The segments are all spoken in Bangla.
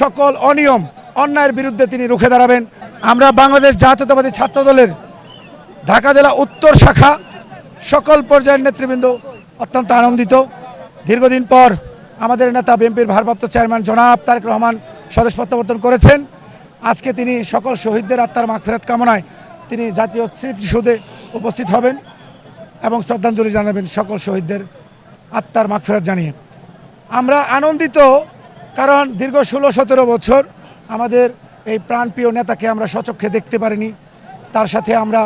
সকল অনিয়ম, অন্যায়ের বিরুদ্ধে তিনি রুখে দাঁড়াবেন। আমরা বাংলাদেশ জাতীয়তাবাদী ছাত্র দলের ঢাকা জেলা উত্তর শাখা সকল পর্যায়ের নেতৃবৃন্দ অত্যন্ত আনন্দিত। দীর্ঘদিন পর আমাদের নেতা বিএনপির ভারপ্রাপ্ত চেয়ারম্যান জনাব তারেক রহমান স্বদেশ প্রত্যাবর্তন করেছেন। আজকে তিনি সকল শহীদদের আত্মার মাগফেরাত কামনায় তিনি জাতীয় স্মৃতিসৌধে উপস্থিত হবেন এবং শ্রদ্ধাঞ্জলি জানাবেন সকল শহীদদের আত্মার মাগফেরাত জানিয়ে। আমরা আনন্দিত কারণ দীর্ঘ ষোলো, সতেরো বছর আমাদের এই প্রাণপ্রিয় নেতাকে আমরা সচক্ষে দেখতে পারিনি। তার সাথে আমরা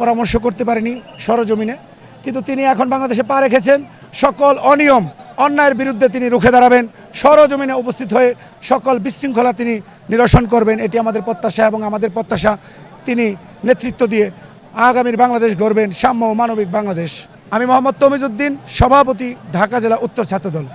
পরামর্শ করতে পারিনি সরজমিনে। কিন্তু তিনি এখন বাংলাদেশে পা রেখেছেন সকল অনিয়ম, অন্যায়ের বিরুদ্ধে তিনি রুখে দাঁড়াবেন। সরজমিনে উপস্থিত হয়ে সকল বিশৃঙ্খলা তিনি নিরসন করবেন, এটি আমাদের প্রত্যাশা এবং আমাদের প্রত্যাশা তিনি নেতৃত্ব দিয়ে আগামীর বাংলাদেশ গড়বেন, সাম্য ও মানবিক বাংলাদেশ। আমি মোহাম্মদ তমিজুদ্দিন, সভাপতি, ঢাকা জেলা উত্তর ছাত্রদল।